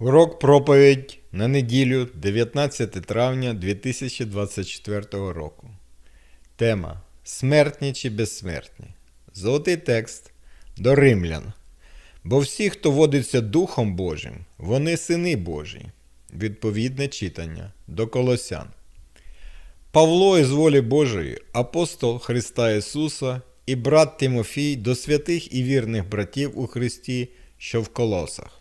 Урок проповідь на неділю 19 травня 2024 року. Тема Смертні чи безсмертні. Золотий текст до римлян. Бо всі, хто водиться Духом Божим, вони сини Божі. Відповідне читання до Колосян. Павло із волі Божої, апостол Христа Ісуса і брат Тимофій до святих і вірних братів у Христі, що в колосах.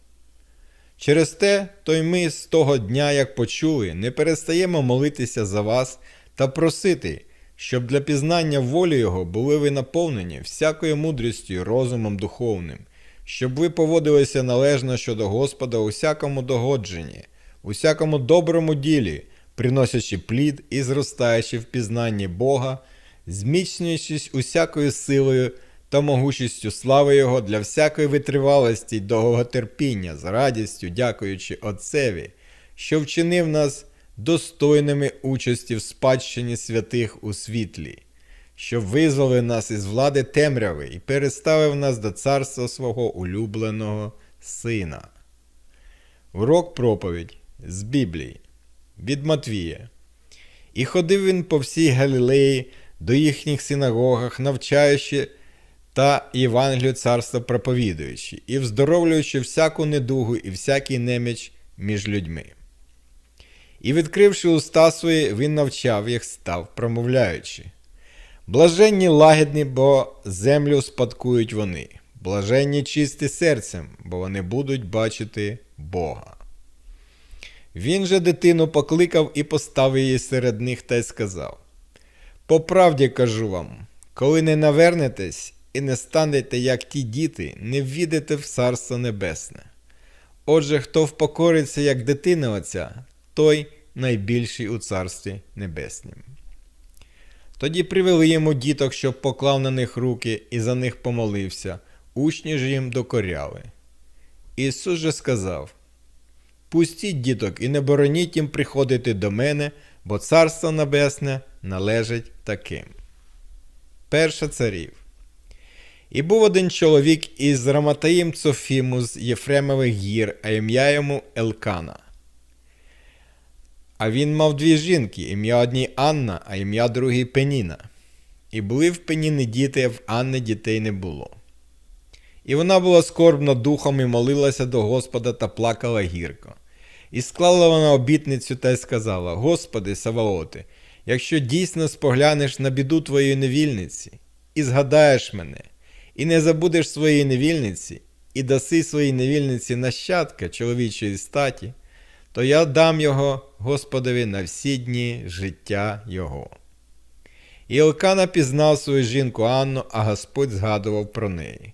Через те, то й ми з того дня, як почули, не перестаємо молитися за вас та просити, щоб для пізнання волі Його були ви наповнені всякою мудрістю і розумом духовним, щоб ви поводилися належно щодо Господа у всякому догодженні, у всякому доброму ділі, приносячи плід і зростаючи в пізнанні Бога, зміцнюючись усякою силою та могучістю слави Його для всякої витривалості й довготерпіння з радістю, дякуючи Отцеві, що вчинив нас достойними участі в спадщині святих у світлі, що визволив нас із влади темряви і переставив нас до царства свого улюбленого Сина. Урок проповідь з Біблії від Матвія. І ходив він по всій Галілеї до їхніх синагогах, навчаючи та Євангелію царства проповідуючи, і вздоровлюючи всяку недугу і всякий неміч між людьми. І, відкривши уста свої, він навчав їх став, промовляючи. Блаженні лагідні, бо землю спадкують вони, блаженні чисті серцем, бо вони будуть бачити Бога. Він же дитину покликав і поставив її серед них та й сказав: По правді кажу вам, коли не навернетесь і не станете, як ті діти, не ввідете в Царство Небесне. Отже, хто впокориться, як дитина Отця, той найбільший у Царстві Небеснім. Тоді привели йому діток, щоб поклав на них руки і за них помолився, учні ж їм докоряли. Ісус же сказав: Пустіть діток і не бороніть їм приходити до мене, бо Царство Небесне належить таким. Перша царів. І був один чоловік із Раматаїм Цофіму з Єфремових гір, а ім'я йому Елкана. А він мав дві жінки, ім'я одній Анна, а ім'я другій Пеніна. І були в Пеніни діти, а в Анни дітей не було. І вона була скорбна духом і молилася до Господа та плакала гірко. І склала вона обітницю та й сказала: Господи, Саваоти, якщо дійсно споглянеш на біду твоєї невільниці, і згадаєш мене, і не забудеш своєї невільниці, і даси своїй невільниці нащадка чоловічої статі, то я дам його Господові на всі дні життя його. І пізнав свою жінку Анну, а Господь згадував про неї.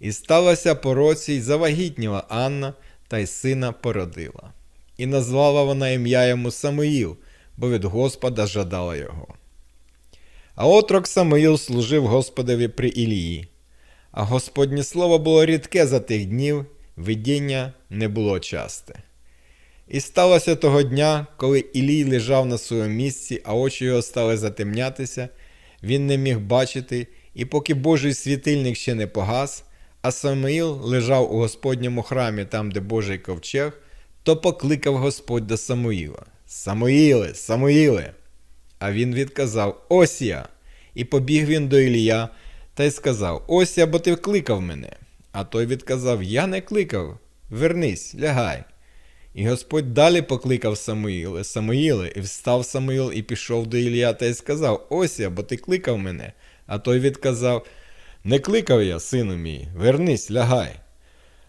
І сталося по році, й завагітніла Анна, та й сина породила. І назвала вона ім'я йому Самуїл, бо від Господа жадала його. А отрок Самуїл служив Господові при Ілії. А Господнє слово було рідке за тих днів, видіння не було часте. І сталося того дня, коли Ілій лежав на своєму місці, а очі його стали затемнятися, він не міг бачити, і поки Божий світильник ще не погас, а Самуїл лежав у Господньому храмі, там, де Божий ковчег, то покликав Господь до Самуїла: Самуїле, Самуїле. А він відказав: Ось я. І побіг він до Ілія та й сказав: Ось я, ти кликав мене. А той відказав: Я не кликав. Вернись, лягай. І Господь далі покликав Самуїле, Самуїле, і встав Самуїл і пішов до Ілія та й сказав: Ось я, бо ти кликав мене. А той відказав: Не кликав я, сину мій, вернись, лягай.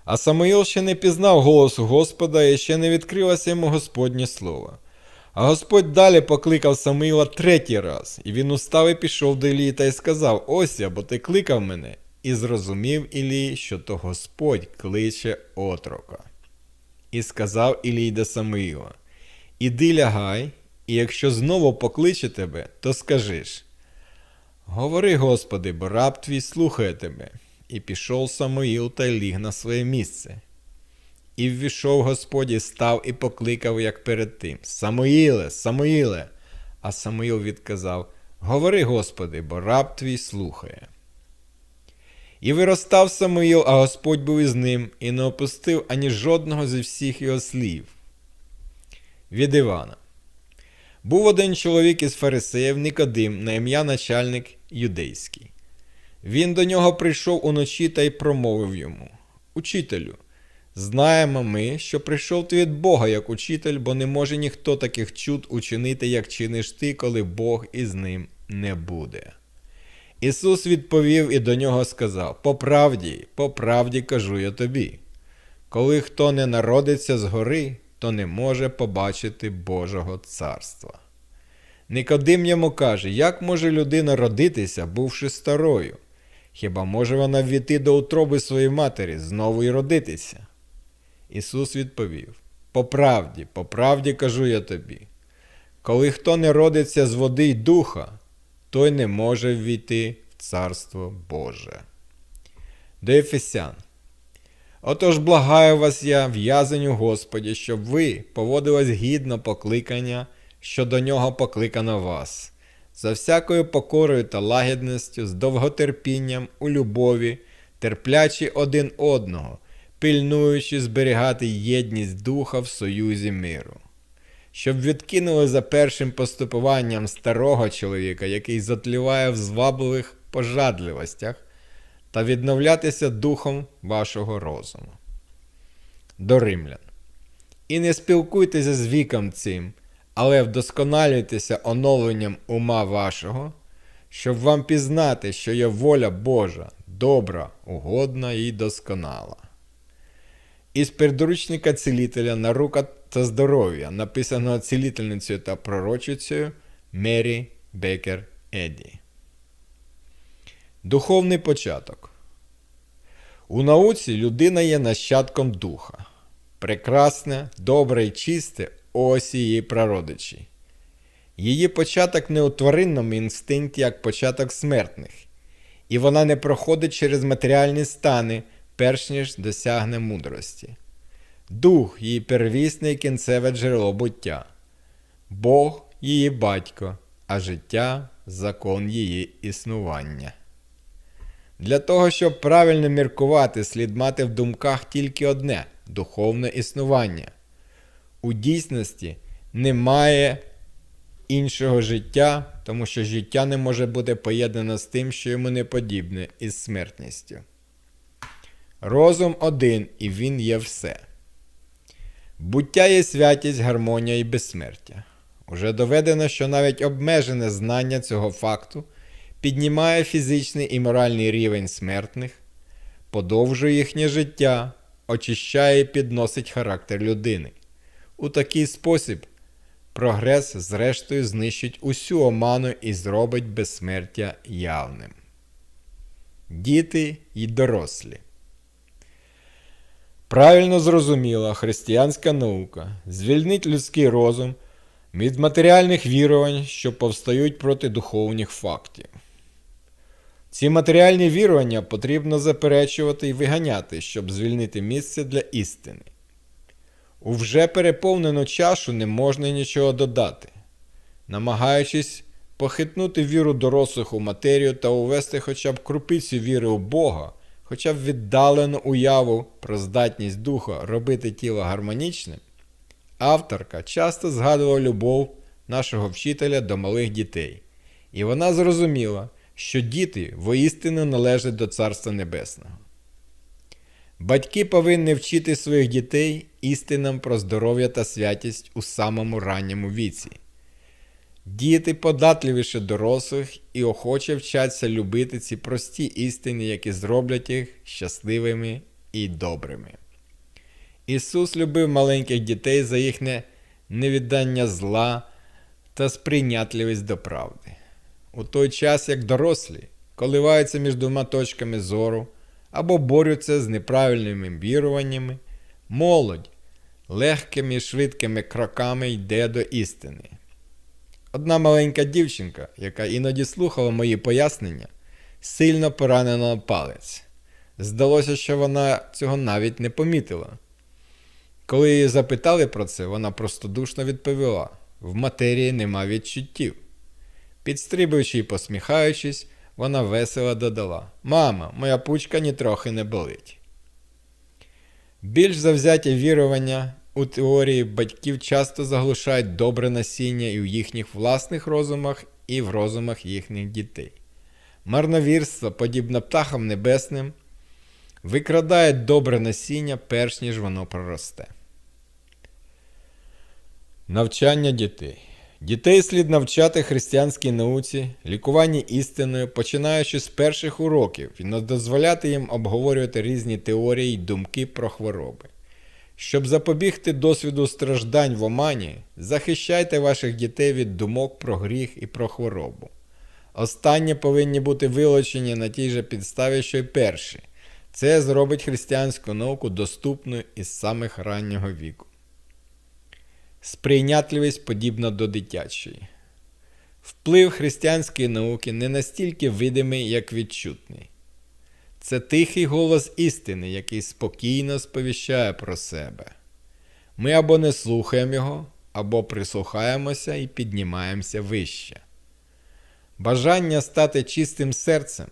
А Самуїл ще не пізнав голосу Господа і ще не відкрилося йому Господнє слово. А Господь далі покликав Самуїла третій раз, і він устав і пішов до Ілії та й сказав: Ось я, бо ти кликав мене. І зрозумів Ілій, що то Господь кличе отрока. І сказав Ілій до Самуїла: Іди лягай, і якщо знову покличе тебе, то скажиш. Говори, Господи, бо раб твій слухає тебе. І пішов Самуїл та й ліг на своє місце. І ввійшов Господь і став і покликав, як перед тим: Самуїле, Самуїле. А Самуїл відказав: Говори, Господи, бо раб твій слухає. І виростав Самуїл, а Господь був із ним, і не опустив ані жодного зі всіх його слів. Від Івана. Був один чоловік із фарисеїв Никодим на ім'я начальник юдейський. Він до нього прийшов уночі та й промовив йому: Учителю, знаємо ми, що прийшов ти від Бога як учитель, бо не може ніхто таких чуд учинити, як чиниш ти, коли Бог із ним не буде. Ісус відповів і до нього сказав: По правді, по правді кажу я тобі. Коли хто не народиться згори, то не може побачити Божого царства. Никодим йому каже, як може людина родитися, бувши старою? Хіба може вона ввійти до утроби своєї матері, знову й родитися? Ісус відповів: По правді, по правді кажу я тобі. Коли хто не родиться з води й духа, той не може ввійти в Царство Боже. До Ефесян. Отож благаю вас я, в'язаню Господі, щоб ви поводились гідно покликання, що до нього покликано вас, за всякою покорою та лагідністю, з довготерпінням у любові, терплячи один одного, пильнуючи зберігати єдність духа в союзі миру. Щоб відкинули за першим поступуванням старого чоловіка, який затліває в звабливих пожадливостях, та відновлятися духом вашого розуму. До римлян. І не спілкуйтеся з віком цим, але вдосконалюйтеся оновленням ума вашого, щоб вам пізнати, що є воля Божа, добра, угодна і досконала. Із підручника цілителя Нарука та здоров'я, написаного цілительницею та пророчицею Мері Бекер Еді. Духовний початок. У науці людина є нащадком духа. Прекрасне, добре і чисте ось її прародичі. Її початок не у тваринному інстинкті, як початок смертних, і вона не проходить через матеріальні стани, перш ніж досягне мудрості. Дух її первісне і кінцеве джерело буття. Бог її батько, а життя закон її існування. Для того, щоб правильно міркувати, слід мати в думках тільки одне духовне існування. У дійсності немає іншого життя, тому що життя не може бути поєднано з тим, що йому не подібне, із смертністю. Розум один, і він є все. Буття є святість, гармонія і безсмертя. Уже доведено, що навіть обмежене знання цього факту піднімає фізичний і моральний рівень смертних, подовжує їхнє життя, очищає і підносить характер людини. У такий спосіб прогрес, зрештою, знищить усю оману і зробить безсмертя явним. Діти й дорослі. Правильно зрозуміла християнська наука звільнить людський розум від матеріальних вірувань, що повстають проти духовних фактів. Ці матеріальні вірування потрібно заперечувати і виганяти, щоб звільнити місце для істини. У вже переповнену чашу не можна нічого додати, намагаючись похитнути віру дорослих у матерію та увести хоча б крупицю віри у Бога, хоча б віддалену уяву про здатність духа робити тіло гармонічним, авторка часто згадувала любов нашого вчителя до малих дітей, і вона зрозуміла, що діти воістину належать до Царства Небесного. Батьки повинні вчити своїх дітей істинам про здоров'я та святість у самому ранньому віці. Діти податливіше дорослих і охоче вчаться любити ці прості істини, які зроблять їх щасливими і добрими. Ісус любив маленьких дітей за їхнє невіддання зла та сприйнятливість до правди. У той час, як дорослі коливаються між двома точками зору або борються з неправильними віруваннями, молодь легкими і швидкими кроками йде до істини. Одна маленька дівчинка, яка іноді слухала мої пояснення, сильно поранена палець. Здалося, що вона цього навіть не помітила. Коли її запитали про це, вона простодушно відповіла: в матерії нема відчуттів. Підстрибуючи і посміхаючись, вона весело додала: Мама, моя пучка нітрохи не болить. Більш завзяті вірування у теорії батьків часто заглушають добре насіння і в їхніх власних розумах, і в розумах їхніх дітей. Марновірство, подібне птахам небесним, викрадає добре насіння, перш ніж воно проросте. Навчання дітей. Дітей слід навчати християнській науці, лікуванні істиною, починаючи з перших уроків, і не дозволяти їм обговорювати різні теорії й думки про хвороби. Щоб запобігти досвіду страждань в омані, захищайте ваших дітей від думок про гріх і про хворобу. Останні повинні бути вилучені на тій же підставі, що й перші. Це зробить християнську науку доступною із самих раннього віку. Сприйнятливість подібна до дитячої. Вплив християнської науки не настільки видимий, як відчутний. Це тихий голос істини, який спокійно сповіщає про себе. Ми або не слухаємо його, або прислухаємося і піднімаємося вище. Бажання стати чистим серцем,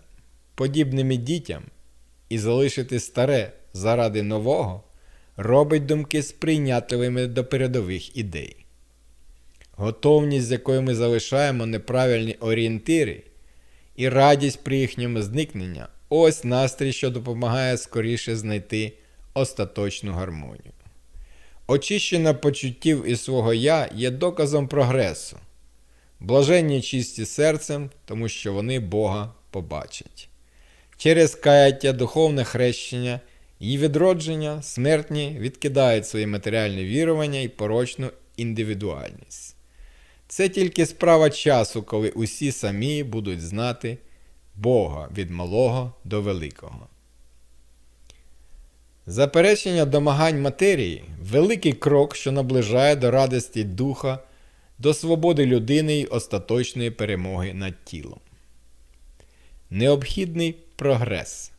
подібними дітям, і залишити старе заради нового робить думки сприйнятливими до передових ідей. Готовність, з якою ми залишаємо неправильні орієнтири, і радість при їхньому зникненні ось настрій, що допомагає скоріше знайти остаточну гармонію. Очищення почуттів і свого я є доказом прогресу, блаженні чисті серцем, тому що вони Бога побачать. Через каяття, духовне хрещення і відродження смертні відкидають свої матеріальні вірування і порочну індивідуальність. Це тільки справа часу, коли усі самі будуть знати Бога від малого до великого. Заперечення домагань матерії великий крок, що наближає до радості духа, до свободи людини й остаточної перемоги над тілом. Необхідний прогрес.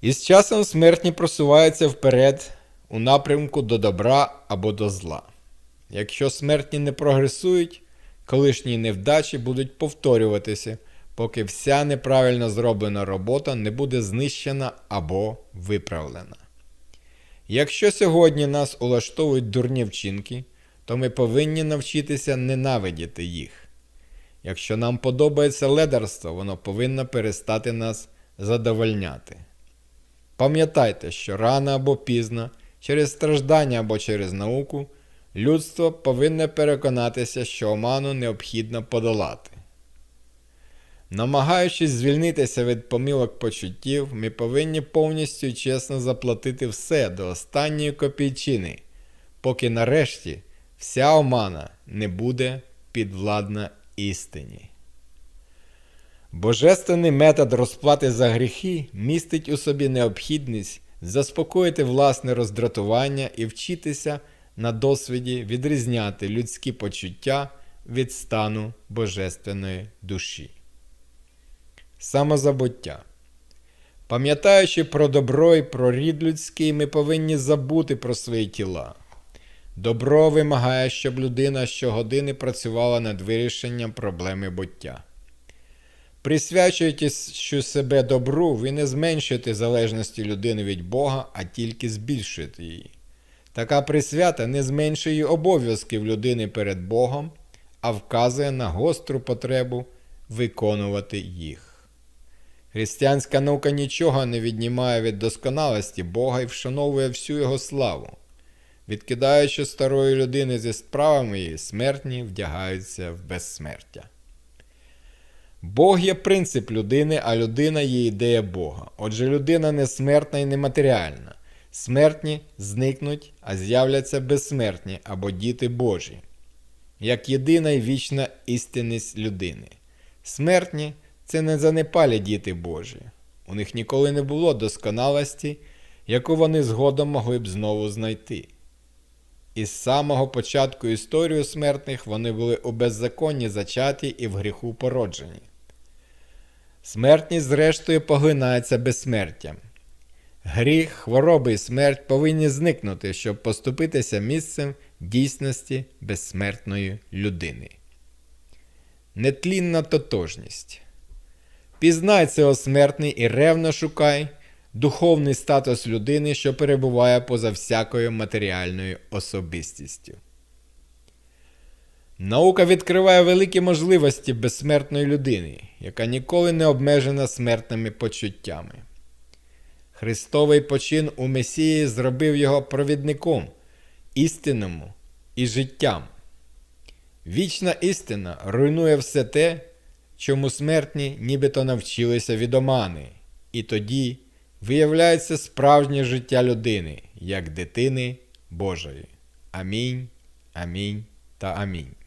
Із часом смертні просуваються вперед у напрямку до добра або до зла. Якщо смертні не прогресують, колишні невдачі будуть повторюватися, поки вся неправильно зроблена робота не буде знищена або виправлена. Якщо сьогодні нас улаштовують дурні вчинки, то ми повинні навчитися ненавидіти їх. Якщо нам подобається ледарство, воно повинно перестати нас задовольняти. Пам'ятайте, що рано або пізно, через страждання або через науку, людство повинне переконатися, що оману необхідно подолати. Намагаючись звільнитися від помилок почуттів, ми повинні повністю чесно заплатити все до останньої копійчини, поки нарешті вся омана не буде підвладна істині. Божественний метод розплати за гріхи містить у собі необхідність заспокоїти власне роздратування і вчитися на досвіді відрізняти людські почуття від стану божественної душі. Самозабуття. Пам'ятаючи про добро і про рід людський, ми повинні забути про свої тіла. Добро вимагає, щоб людина щогодини працювала над вирішенням проблеми буття. Присвячуючи себе добру, ви не зменшуєте залежності людини від Бога, а тільки збільшуєте її. Така присвята не зменшує обов'язків людини перед Богом, а вказує на гостру потребу виконувати їх. Християнська наука нічого не віднімає від досконалості Бога і вшановує всю його славу. Відкидаючи старої людини зі справами її, смертні вдягаються в безсмертя. Бог є принцип людини, а людина є ідея Бога. Отже, людина не смертна і нематеріальна. Смертні зникнуть, а з'являться безсмертні або діти Божі, як єдина й вічна істинність людини. Смертні це не занепалі діти Божі. У них ніколи не було досконалості, яку вони згодом могли б знову знайти. Із самого початку історії смертних вони були у беззаконні зачаті і в гріху породжені. Смертність, зрештою, поглинається безсмертям. Гріх, хвороби і смерть повинні зникнути, щоб поступитися місцем дійсності безсмертної людини. Нетлінна тотожність. Пізнай це о смертний і ревно шукай духовний статус людини, що перебуває поза всякою матеріальною особистістю. Наука відкриває великі можливості безсмертної людини, яка ніколи не обмежена смертними почуттями. Христовий почин у Месії зробив його провідником, істинному і життям. Вічна істина руйнує все те, чому смертні нібито навчилися від омани, і тоді виявляється справжнє життя людини, як дитини Божої. Амінь, амінь та амінь.